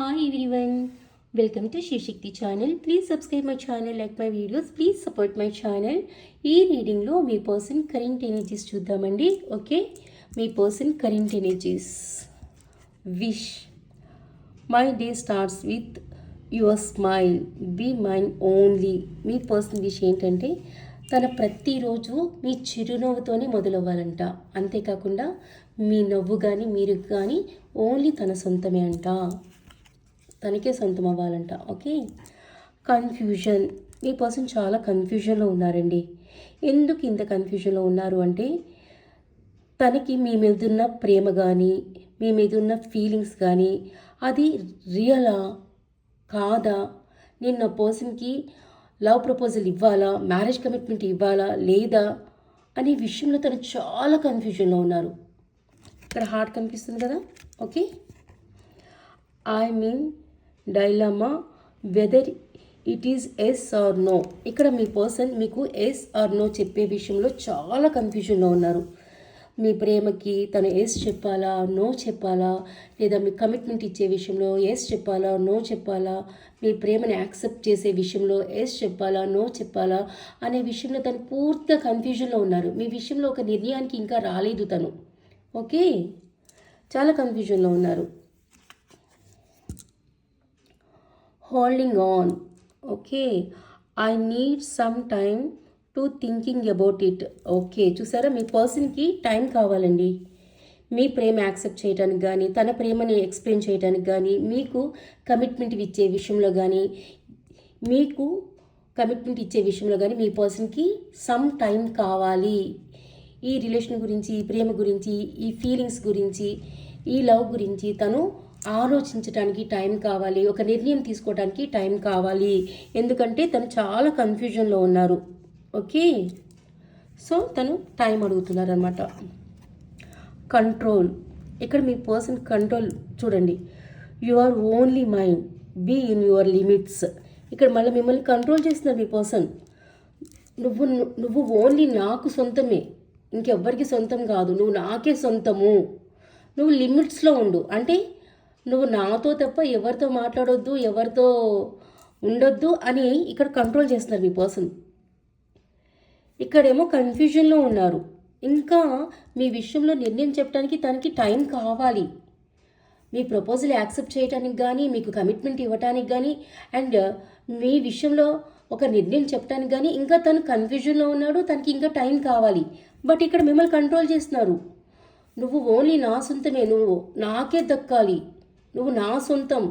Hi everyone welcome to Shivashakti channel please subscribe my channel like my videos please support my channel ఈ రీడింగ్లో మీ person current energies చూద్దామండి. Okay me person current energies wish my day starts with your smile be mind only me person wish ఏంటంటే తన ప్రతిరోజు మీ చిరునవ్వుతోనే మొదలవ్వాలంట. అంతేకాకుండా మీ నవ్వు కానీ మీరు కానీ ఓన్లీ తన సొంతమే అంట. తనకే సొంతం అవ్వాలంట ఓకే? కన్ఫ్యూజన్. మీ పర్సన్ చాలా కన్ఫ్యూజన్లో ఉన్నారండి. ఎందుకు ఇంత కన్ఫ్యూజన్లో ఉన్నారు అంటే తనకి మీ మీద ఉన్న ప్రేమ కానీ మీ మీద ఉన్న ఫీలింగ్స్ కానీ అది రియలా? కాదా? నేను నా పర్సన్కి లవ్ ప్రపోజల్ ఇవ్వాలా? మ్యారేజ్ కమిట్మెంట్ ఇవ్వాలా? లేదా? అనే విషయంలో తను చాలా కన్ఫ్యూజన్లో ఉన్నారు. ఇక్కడ హార్ట్ కనిపిస్తుంది కదా okay? I mean dilemma whether it is yes or no. ఇక్కడ మీ పర్సన్ మీకు ఎస్ ఆర్ నో చెప్పే విషయంలో చాలా కన్ఫ్యూజన్లో ఉన్నారు. మీ ప్రేమకి తను ఎస్ చెప్పాలా నో చెప్పాలా లేదా మీ కమిట్మెంట్ ఇచ్చే విషయంలో ఎస్ చెప్పాలా నో చెప్పాలా మీ ప్రేమని యాక్సెప్ట్ చేసే విషయంలో ఎస్ చెప్పాలా నో చెప్పాలా అనే విషయంలో తను పూర్తిగా కన్ఫ్యూజన్లో ఉన్నారు. మీ విషయంలో ఒక నిర్ణయానికి ఇంకా రాలేదు తను. ఓకే? చాలా కన్ఫ్యూజన్లో ఉన్నారు. Holding on okay I need some time to thinking about it okay చూసారా? మీ పర్సన్కి టైం కావాలండి. మీ ప్రేమ యాక్సెప్ట్ చేయడానికి కానీ తన ప్రేమని ఎక్స్ప్లెయిన్ చేయడానికి కానీ మీకు కమిట్మెంట్ ఇచ్చే విషయంలో కానీ మీకు కమిట్మెంట్ ఇచ్చే విషయంలో కానీ మీ పర్సన్కి సమ్ టైం కావాలి. ఈ రిలేషన్ గురించి ఈ ప్రేమ గురించి ఈ ఫీలింగ్స్ గురించి ఈ లవ్ గురించి తను ఆలోచించడానికి టైం కావాలి ఒక నిర్ణయం తీసుకోవడానికి టైం కావాలి. ఎందుకంటే తను చాలా కన్ఫ్యూజన్లో ఉన్నారు. ఓకే? సో తను టైం అడుగుతున్నారు అనమాట కంట్రోల్ ఇక్కడ మీ పర్సన్ కంట్రోల్ చూడండి. You are only mind be in your limits ఇక్కడ మళ్ళీ మిమ్మల్ని కంట్రోల్ చేస్తున్నారు మీ పర్సన్ నువ్వు నువ్వు ఓన్లీ నాకు సొంతమే. ఇంకెవ్వరికి సొంతం కాదు. నువ్వు నాకే సొంతము. నువ్వు లిమిట్స్లో ఉండు. అంటే నువ్వు నాతో తప్ప ఎవరితో మాట్లాడొద్దు ఎవరితో ఉండొద్దు అని ఇక్కడ కంట్రోల్ చేస్తున్నారు మీ పర్సన్ ఇక్కడేమో కన్ఫ్యూజన్లో ఉన్నారు. ఇంకా మీ విషయంలో నిర్ణయం చెప్పడానికి తనకి టైం కావాలి. మీ ప్రపోజల్ యాక్సెప్ట్ చేయడానికి కానీ మీకు కమిట్మెంట్ ఇవ్వటానికి కానీ అండ్ మీ విషయంలో ఒక నిర్ణయం చెప్పడానికి కానీ ఇంకా తను కన్ఫ్యూజన్లో ఉన్నాడు తనకి ఇంకా టైం కావాలి. బట్ ఇక్కడ మిమ్మల్ని కంట్రోల్ చేస్తున్నారు. నువ్వు ఓన్లీ నా సొంతమే నువ్వు నాకే దక్కాలి. నువ్వు నా సొంతం.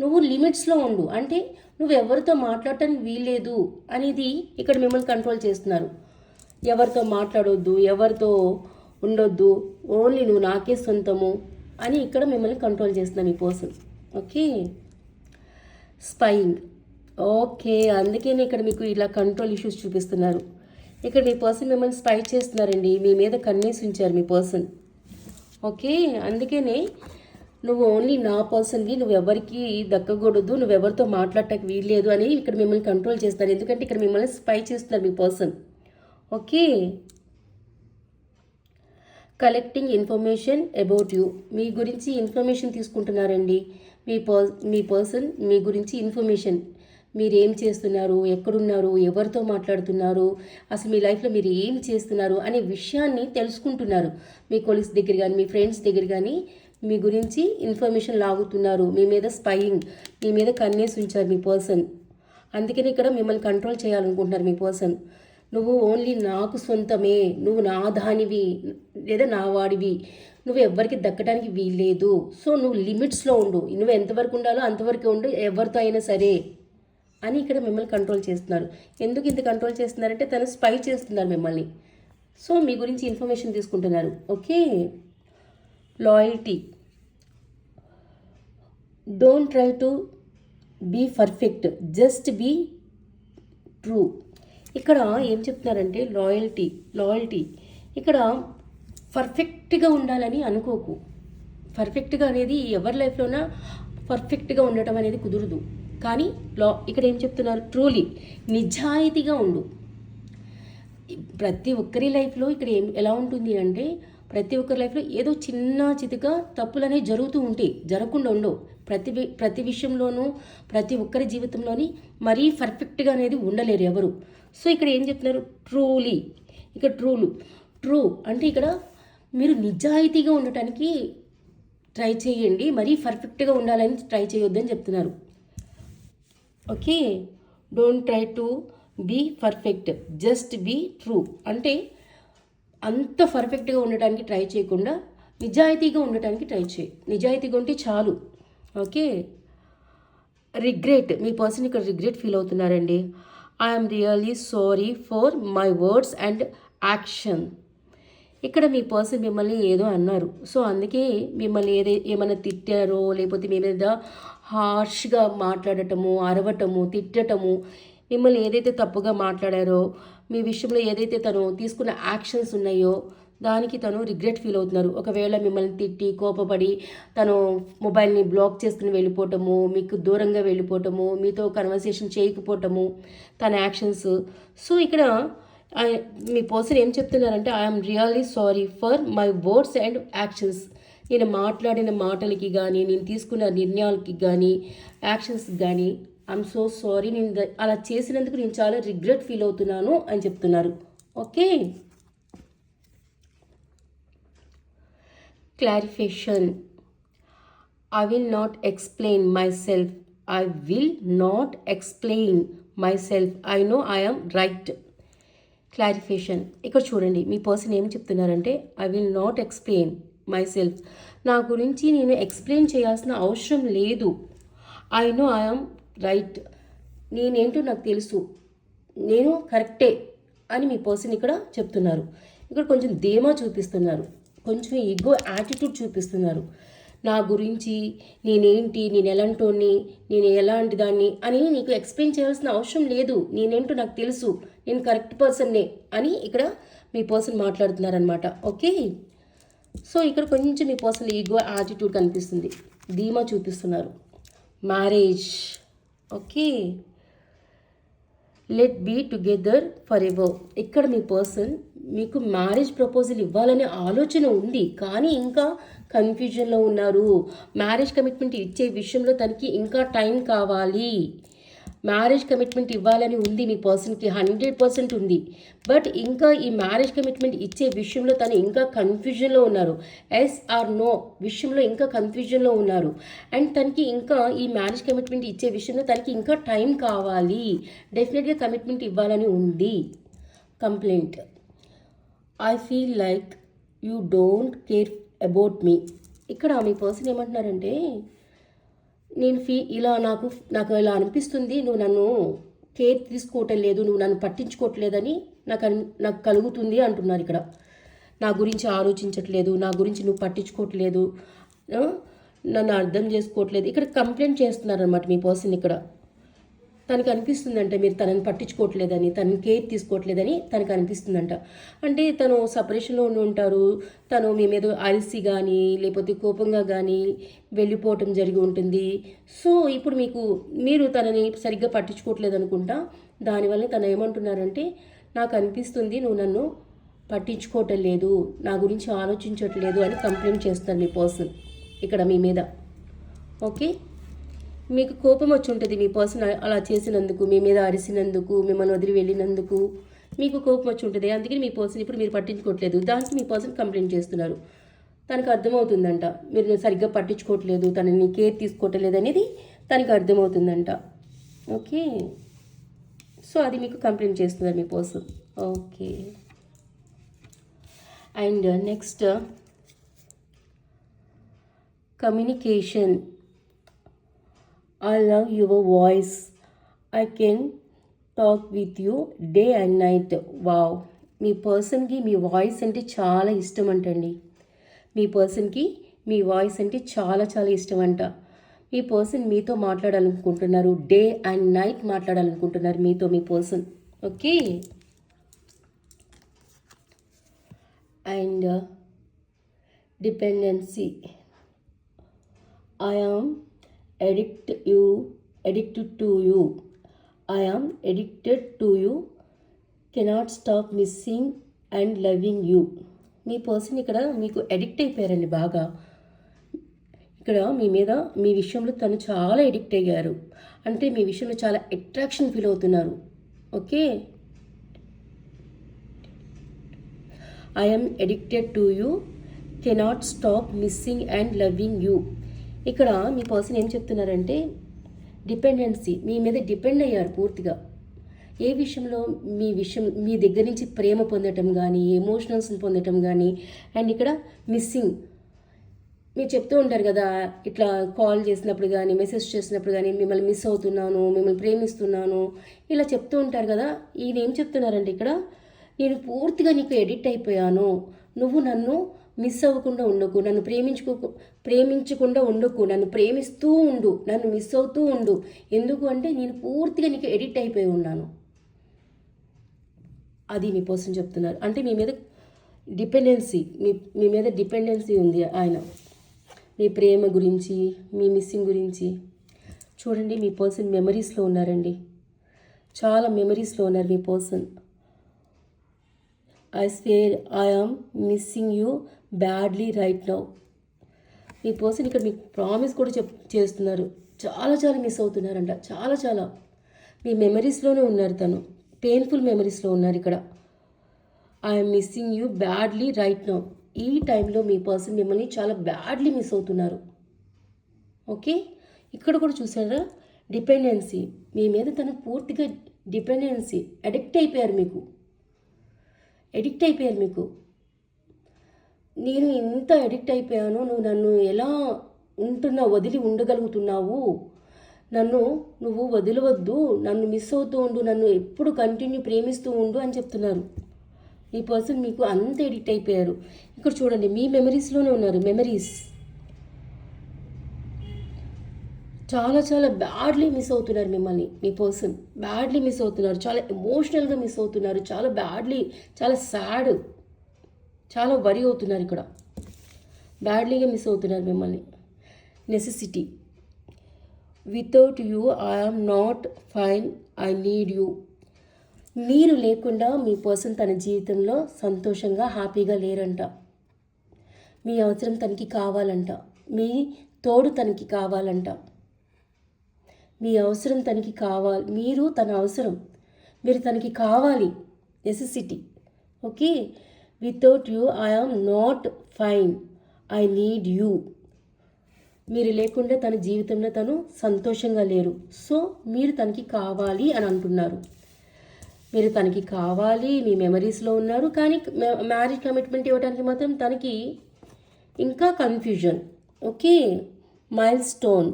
నువ్వు లిమిట్స్లో ఉండు. అంటే నువ్వు ఎవరితో మాట్లాడటానికి వీల్లేదు అనేది ఇక్కడ మిమ్మల్ని కంట్రోల్ చేస్తున్నారు. ఎవరితో మాట్లాడొద్దు ఎవరితో ఉండొద్దు ఓన్లీ నువ్వు నాకే సొంతము అని ఇక్కడ మిమ్మల్ని కంట్రోల్ చేస్తున్నాను ఈ పర్సన్. ఓకే? స్పైయింగ్ ఓకే అందుకనే ఇక్కడ మీకు ఇలా కంట్రోల్ ఇష్యూస్ చూపిస్తున్నారు. ఇక్కడ మీ పర్సన్ మిమ్మల్ని స్పై చేస్తున్నారండి. మీ మీద కన్నేసి ఉంచారు మీ పర్సన్. ఓకే అందుకనే నువ్వు ఓన్లీ నా పర్సన్వి నువ్వెవరికి దక్కకూడదు నువ్వు ఎవరితో మాట్లాడటానికి వీల్లేదు అని ఇక్కడ మిమ్మల్ని కంట్రోల్ చేస్తారు. ఎందుకంటే ఇక్కడ మిమ్మల్ని స్పై చేస్తున్నారు మీ person okay collecting information about you మీ గురించి ఇన్ఫర్మేషన్ తీసుకుంటున్నారండి. మీ పర్ మీ పర్సన్ మీ గురించి ఇన్ఫర్మేషన్ మీరు ఏం చేస్తున్నారు? ఎక్కడున్నారు? ఎవరితో మాట్లాడుతున్నారు? అసలు మీ లైఫ్లో మీరు ఏం చేస్తున్నారు? అనే విషయాన్ని తెలుసుకుంటున్నారు. మీ కొలీగ్స్ దగ్గర కానీ మీ ఫ్రెండ్స్ దగ్గర కానీ మీ గురించి ఇన్ఫర్మేషన్ లాగుతున్నారు. మీ మీద స్పైయింగ్ మీ మీద కన్నేసి ఉంచారు మీ పర్సన్. అందుకని ఇక్కడ మిమ్మల్ని కంట్రోల్ చేయాలనుకుంటున్నారు మీ పర్సన్. నువ్వు ఓన్లీ నాకు సొంతమే నువ్వు నా దానివి లేదా నా వాడివి. నువ్వు ఎవరికి దక్కడానికి వీల్లేదు. సో నువ్వు లిమిట్స్లో ఉండు. నువ్వు ఎంతవరకు ఉండాలో అంతవరకు ఉండు ఎవరితో అయినా సరే అని ఇక్కడ మిమ్మల్ని కంట్రోల్ చేస్తున్నారు. ఎందుకు ఇంత కంట్రోల్ చేస్తున్నారంటే తను స్పై చేస్తున్నారు మిమ్మల్ని. సో మీ గురించి ఇన్ఫర్మేషన్ తీసుకుంటున్నారు. Okay? Loyalty don't try to be perfect just be true ఇక్కడ ఏం చెప్తున్నారంటే లాయల్టీ లాయల్టీ ఇక్కడ పర్ఫెక్ట్గా ఉండాలని అనుకోకు. పర్ఫెక్ట్గా అనేది ఎవరి లైఫ్లోనా పర్ఫెక్ట్గా ఉండటం అనేది కుదరదు. కానీ లా ఇక్కడ ఏం చెప్తున్నారు? ట్రూలీ నిజాయితీగా ఉండు. ప్రతి ఒక్కరి లైఫ్లో ఇక్కడ ఏం ఎలా ఉంటుంది అంటే ప్రతి ఒక్కరి లైఫ్లో ఏదో చిన్న చితిగా తప్పులు అనేవి జరుగుతూ ఉంటాయి జరగకుండా ఉండవు. ప్రతి వి- ప్రతి విషయంలోనూ ప్రతి ఒక్కరి జీవితంలోని మరీ పర్ఫెక్ట్గా అనేది ఉండలేరు ఎవరు. సో ఇక్కడ ఏం చెప్తున్నారు? ట్రూలీ. ఇక్కడ ట్రూలు. ట్రూ అంటే ఇక్కడ మీరు నిజాయితీగా ఉండటానికి ట్రై చేయండి మరీ పర్ఫెక్ట్గా ఉండాలని ట్రై చేయొద్దని చెప్తున్నారు. Okay? Don't try to be perfect just be true. అంటే అంత పర్ఫెక్ట్గా ఉండటానికి ట్రై చేయకుండా నిజాయితీగా ఉండటానికి ట్రై చేయి. నిజాయితీగా ఉంటే చాలు. ఓకే? రిగ్రెట్. మీ పర్సన్ ఇక్కడ regret feel అవుతున్నారండి. I'm really sorry for my words and action ఇక్కడ మీ పర్సన్ మిమ్మల్ని ఏదో అన్నారు. సో అందుకే మిమ్మల్ని ఏదే ఏమైనా తిట్టారో లేకపోతే మీ మీద హార్ష్గా మాట్లాడటము అరవటము తిట్టటము మిమ్మల్ని ఏదైతే తప్పుగా మాట్లాడారో మీ విషయంలో ఏదైతే తను తీసుకున్న యాక్షన్స్ ఉన్నాయో దానికి తను రిగ్రెట్ ఫీల్ అవుతున్నారు. ఒకవేళ మిమ్మల్ని తిట్టి కోపపడి తను మొబైల్ని బ్లాక్ చేసుకుని వెళ్ళిపోవటము మీకు దూరంగా వెళ్ళిపోవటము మీతో కన్వర్సేషన్ చేయకపోవటము తన యాక్షన్స్. సో ఇక్కడ మీ పర్సన్ ఏం చెప్తున్నారంటే I'm really sorry for my words and actions నేను మాట్లాడిన మాటలకి కానీ నేను తీసుకున్న నిర్ణయాలకి కానీ యాక్షన్స్కి కానీ ఐఎమ్ సో సారీ నేను అలా చేసినందుకు నేను చాలా రిగ్రెట్ ఫీల్ అవుతున్నాను అని చెప్తున్నారు. Okay clarification I will not explain myself I will not explain myself I know I'm right clarification ఇక్కడ చూడండి మీ పర్సన్ ఏం చెప్తున్నారంటే I will not explain myself నా గురించి నేను ఎక్స్ప్లెయిన్ చేయాల్సిన అవసరం లేదు. ఐ నో ఐఎమ్ రైట్ నేనేంటో నాకు తెలుసు. నేను కరెక్టే అని మీ పర్సన్ ఇక్కడ చెప్తున్నారు. ఇక్కడ కొంచెం ధీమా చూపిస్తున్నారు. కొంచెం ఈగో యాటిట్యూడ్ చూపిస్తున్నారు. నా గురించి నేనేంటి నేను ఎలాంటోని నేను ఎలాంటి దాన్ని అని నీకు ఎక్స్ప్లెయిన్ చేయాల్సిన అవసరం లేదు. నేనేంటో నాకు తెలుసు. నేను కరెక్ట్ పర్సన్నే అని ఇక్కడ మీ పర్సన్ మాట్లాడుతున్నారనమాట ఓకే? సో ఇక్కడ కొంచెం మీ పర్సన్ ఈగో యాటిట్యూడ్ కనిపిస్తుంది. ధీమా చూపిస్తున్నారు. Marriage. Okay let be together forever ఇక్కడ మీ పర్సన్ మీకు మ్యారేజ్ ప్రపోజల్ ఇవ్వాలనే ఆలోచన ఉంది కానీ ఇంకా కన్ఫ్యూజన్లో ఉన్నారు. మ్యారేజ్ కమిట్మెంట్ ఇచ్చే విషయంలో తనకి ఇంకా టైం కావాలి. మ్యారేజ్ కమిట్మెంట్ ఇవ్వాలని ఉంది మీ పర్సన్కి హండ్రెడ్ పర్సెంట్ ఉంది. బట్ ఇంకా ఈ మ్యారేజ్ కమిట్మెంట్ ఇచ్చే విషయంలో తను ఇంకా కన్ఫ్యూజన్లో ఉన్నారు. ఎస్ ఆర్ నో విషయంలో ఇంకా కన్ఫ్యూజన్లో ఉన్నారు. అండ్ తనకి ఇంకా ఈ మ్యారేజ్ కమిట్మెంట్ ఇచ్చే విషయంలో తనకి ఇంకా టైం కావాలి. డెఫినెట్గా కమిట్మెంట్ ఇవ్వాలని ఉంది. Complaint. I feel like you don't care about me. ఇక్కడ మీ పర్సన్ ఏమంటున్నారంటే నేను ఫీ ఇలా నాకు నాకు ఇలా అనిపిస్తుంది నువ్వు నన్ను కేర్ తీసుకోవటం లేదు నువ్వు నన్ను పట్టించుకోవట్లేదని నాకు అన్ నాకు కలుగుతుంది అంటున్నారు ఇక్కడ. నా గురించి ఆలోచించట్లేదు నా గురించి నువ్వు పట్టించుకోవట్లేదు నన్ను అర్థం చేసుకోవట్లేదు. ఇక్కడ కంప్లైంట్ చేస్తున్నారనమాట మీ పర్సన్ ఇక్కడ. తనకు అనిపిస్తుందంట మీరు తనని పట్టించుకోవట్లేదని తనని కేర్ తీసుకోవట్లేదని తనకు అనిపిస్తుందంట. అంటే తను సపరేషన్లో ఉండి ఉంటారు తను మీ మీద అలసి కానీ లేకపోతే కోపంగా కానీ వెళ్ళిపోవటం జరిగి ఉంటుంది. సో ఇప్పుడు మీకు మీరు తనని సరిగ్గా పట్టించుకోవట్లేదు అనుకుంటా దానివల్ల తను ఏమంటున్నారంటే నాకు అనిపిస్తుంది నువ్వు నన్ను పట్టించుకోవటం లేదు నా గురించి ఆలోచించట్లేదు అని కంప్లైంట్ చేస్తాను మీ పర్సన్ ఇక్కడ మీ మీద. ఓకే? మీకు కోపం వచ్చి ఉంటుంది మీ పర్సన్ అలా చేసినందుకు మీ మీద అరిసినందుకు మిమ్మల్ని వదిలి వెళ్ళినందుకు మీకు కోపం వచ్చి ఉంటుంది. అందుకని మీ పర్సన్ ఇప్పుడు మీరు పట్టించుకోవట్లేదు. దానికి మీ పర్సన్ కంప్లైంట్ చేస్తున్నారు. తనకు అర్థమవుతుందంట. మీరు సరిగ్గా పట్టించుకోవట్లేదు. తనని కేర్ తీసుకోవట్లేదు అనేది తనకి అర్థమవుతుందంట. ఓకే? సో అది మీకు కంప్లైంట్ చేస్తున్నారు మీ person. Okay. And next communication. I love your voice. I can talk with you day and night wow మీ పర్సన్కి మీ వాయిస్ అంటే చాలా ఇష్టం అంటండి మీ పర్సన్కి మీ వాయిస్ అంటే చాలా చాలా ఇష్టం అంట మీ పర్సన్ మీతో మాట్లాడాలనుకుంటున్నారు డే అండ్ నైట్ మాట్లాడాలనుకుంటున్నారు మీతో మీ person. Okay? And dependency. I am addict you addicted to you I am addicted to you cannot stop missing and loving you me person ఇక్కడ మీకు అడిక్ట్ అయిపోయారండి బాగా. ఇక్కడ మీ మీద మీ విషయంలో తను చాలా ఎడిక్ట్ అయ్యారు. అంటే మీ విషయంలో చాలా అట్రాక్షన్ ఫీల్ అవుతున్నారు. Okay? I'm addicted to you cannot stop missing and loving you ఇక్కడ మీ పర్సన్ ఏం చెప్తున్నారంటే డిపెండెన్సీ మీ మీద డిపెండ్ అయ్యారు పూర్తిగా. ఏ విషయంలో మీ విషయం మీ దగ్గర నుంచి ప్రేమ పొందటం కానీ ఎమోషనల్స్ని పొందటం కానీ అండ్ ఇక్కడ మిస్సింగ్. మీరు చెప్తూ ఉంటారు కదా ఇట్లా కాల్ చేసినప్పుడు కానీ మెసేజ్ చేసినప్పుడు కానీ మిమ్మల్ని మిస్ అవుతున్నాను మిమ్మల్ని ప్రేమిస్తున్నాను. ఇలా చెప్తూ ఉంటారు కదా ఈయన ఏం చెప్తున్నారంటే ఇక్కడ నేను పూర్తిగా నీకు ఎడిట్ అయిపోయాను. నువ్వు నన్ను మిస్ అవ్వకుండా ఉండకు నన్ను ప్రేమించుకో ప్రేమించకుండా ఉండకు నన్ను ప్రేమిస్తూ ఉండు నన్ను మిస్ అవుతూ ఉండు. ఎందుకు అంటే నేను పూర్తిగా నీకు ఎడిట్ అయిపోయి ఉన్నాను. అది మీ పర్సన్ చెప్తున్నారు. అంటే మీ మీద డిపెండెన్సీ మీ మీ మీద డిపెండెన్సీ ఉంది ఆయన. మీ ప్రేమ గురించి మీ మిస్సింగ్ గురించి. చూడండి మీ పర్సన్ మెమరీస్లో ఉన్నారండి. చాలా మెమరీస్లో ఉన్నారు మీ person. I swear I am missing you badly right now me person ఇక్కడ మీకు ప్రామిస్ కూడా చెప్ చేస్తున్నారు. చాలా చాలా మిస్ అవుతున్నారంట. చాలా చాలా. మీ మెమరీస్లోనే ఉన్నారు తను. పెయిన్ఫుల్ మెమరీస్లో ఉన్నారు ఇక్కడ. I'm missing you badly right now ఈ టైంలో మీ పర్సన్ మిమ్మల్ని చాలా బ్యాడ్లీ మిస్ అవుతున్నారు. ఓకే ఇక్కడ కూడా చూసారా? డిపెండెన్సీ మీ మీద తను పూర్తిగా డిపెండెన్సీ అడిక్ట్ అయిపోయారు మీకు. ఎడిక్ట్ అయిపోయారు మీకు. నేను ఇంత ఎడిక్ట్ అయిపోయాను నువ్వు నన్ను ఎలా ఉంటున్నావు వదిలి ఉండగలుగుతున్నావు? నన్ను నువ్వు వదిలవద్దు నన్ను మిస్ అవుతూ ఉండు నన్ను ఎప్పుడు కంటిన్యూ ప్రేమిస్తూ ఉండు అని చెప్తున్నారు. ఈ పర్సన్ మీకు అంత ఎడిక్ట్ అయిపోయారు. ఇక్కడ చూడండి మీ మెమరీస్లోనే ఉన్నారు మెమరీస్ చాలా చాలా బ్యాడ్లీ మిస్ అవుతున్నారు మిమ్మల్ని మీ పర్సన్ బ్యాడ్లీ మిస్ అవుతున్నారు. చాలా ఎమోషనల్గా మిస్ అవుతున్నారు. చాలా బ్యాడ్లీ చాలా సాడ్ చాలా వరి అవుతున్నారు ఇక్కడ. బ్యాడ్లీగా మిస్ అవుతున్నారు మిమ్మల్ని. Necessity without you I'm not fine I need you మీరు లేకుండా మీ పర్సన్ తన జీవితంలో సంతోషంగా హ్యాపీగా లేరంట. మీ అవసరం తనకి కావాలంట. మీ తోడు తనకి కావాలంట. మీ అవసరం తనకి కావాలి మీరు తన అవసరం. మీరు తనకి కావాలి necessity okay without you I am not fine I need you మీరు లేకుండా తన జీవితంలో తను సంతోషంగా లేరు. సో మీరు తనకి కావాలి అని అంటున్నారు. మీరు తనకి కావాలి మీ మెమరీస్లో ఉన్నారు కానీ మ్యారేజ్ కమిట్మెంట్ ఇవ్వడానికి మాత్రం తనకి ఇంకా confusion okay milestone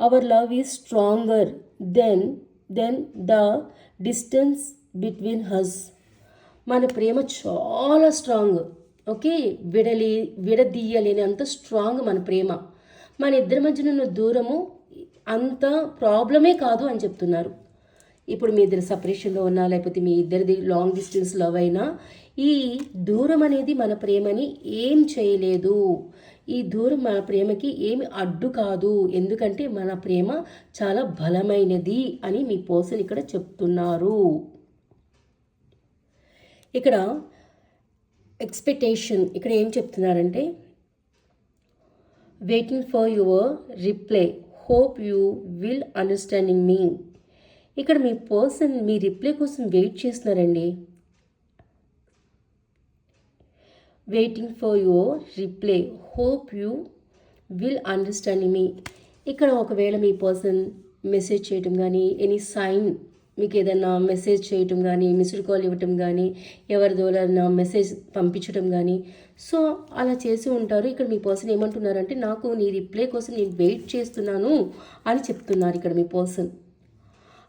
our love is stronger than than the distance between us మన ప్రేమ చాలా స్ట్రాంగ్ ఓకే? విడలి విడదీయలేని అంత స్ట్రాంగ్ మన ప్రేమ. మన ఇద్దరి మధ్యన ఉన్న దూరము అంత ప్రాబ్లమే కాదు అని చెప్తున్నారు. ఇప్పుడు మీ ఇద్దరు సపరేషన్లో ఉన్నా లేకపోతే మీ ఇద్దరిది లాంగ్ డిస్టెన్స్ లవ్ అయినా ఈ దూరం అనేది మన ప్రేమని ఏం చేయలేదు. ఈ దూరం మన ప్రేమకి ఏమి అడ్డు కాదు. ఎందుకంటే మన ప్రేమ చాలా బలమైనది అని మీ పర్సన్ ఇక్కడ చెప్తున్నారు. ఇక్కడ ఎక్స్పెక్టేషన్ ఇక్కడ ఏం చెప్తున్నారంటే waiting for your reply hope you will understanding మీ ఇక్కడ మీ పర్సన్ మీ రిప్లై కోసం వెయిట్ చేస్తున్నారండి. Waiting for your reply hope you will understanding మీ ఇక్కడ ఒకవేళ మీ పర్సన్ మెసేజ్ చేయటం కానీ ఎనీ సైన్ మీకు ఏదైనా మెసేజ్ చేయటం కానీ మిస్డ్ కాల్ ఇవ్వటం కానీ ఎవరి ద్వారా మెసేజ్ పంపించడం కానీ సో అలా చేసి ఉంటారు. ఇక్కడ మీ పర్సన్ ఏమంటున్నారంటే నాకు నీ రిప్లై కోసం నేను వెయిట్ చేస్తున్నాను అని చెప్తున్నారు ఇక్కడ మీ person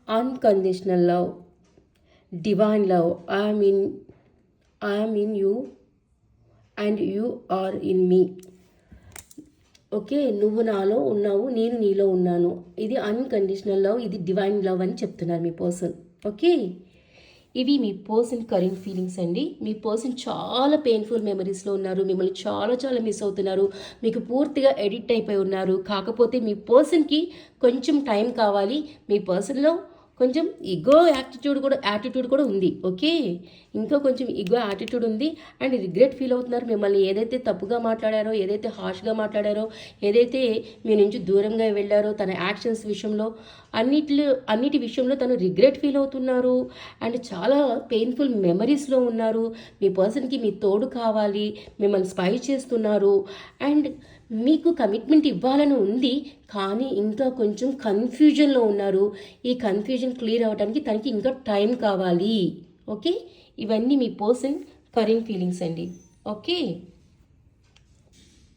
unconditional love divine love I mean I in you and you are in me. Okay నువ్వు నాలో ఉన్నావు నేను నీలో ఉన్నాను. ఇది అన్కండిషనల్ లవ్ ఇది డివైన్ లవ్ అని చెప్తున్నారు మీ పర్సన్ ఓకే? ఇవి మీ పర్సన్ కరెంట్ ఫీలింగ్స్ అండి. మీ పర్సన్ చాలా పెయిన్ఫుల్ మెమరీస్లో ఉన్నారు మిమ్మల్ని చాలా చాలా మిస్ అవుతున్నారు మీకు పూర్తిగా ఎడిక్ట్ అయిపోయి ఉన్నారు. కాకపోతే మీ పర్సన్కి కొంచెం టైం కావాలి మీ పర్సన్లో కొంచెం ఇగో యాటిట్యూడ్ కూడా యాటిట్యూడ్ కూడా ఉంది ఓకే ఇంకా కొంచెం ఇగో యాటిట్యూడ్ ఉంది. అండ్ రిగ్రెట్ ఫీల్ అవుతున్నారు మిమ్మల్ని. ఏదైతే తప్పుగా మాట్లాడారో ఏదైతే హార్ష్గా మాట్లాడారో ఏదైతే మీ నుంచి దూరంగా వెళ్ళారో తన యాక్షన్స్ విషయంలో అన్నిట్లో అన్నిటి విషయంలో తను రిగ్రెట్ ఫీల్ అవుతున్నారు. అండ్ చాలా పెయిన్ఫుల్ మెమరీస్లో ఉన్నారు. మీ పర్సన్కి మీ తోడు కావాలి. మిమ్మల్ని స్పై చేస్తున్నారు. అండ్ మీకు కమిట్మెంట్ ఇవ్వాలని ఉంది కానీ ఇంకా కొంచెం కన్ఫ్యూజన్లో ఉన్నారు. ఈ కన్ఫ్యూజన్ క్లియర్ అవ్వడానికి తనకి ఇంకా టైం కావాలి. ఓకే ఇవన్నీ మీ పర్సన్ కరెంట్ ఫీలింగ్స్ అండి. ఓకే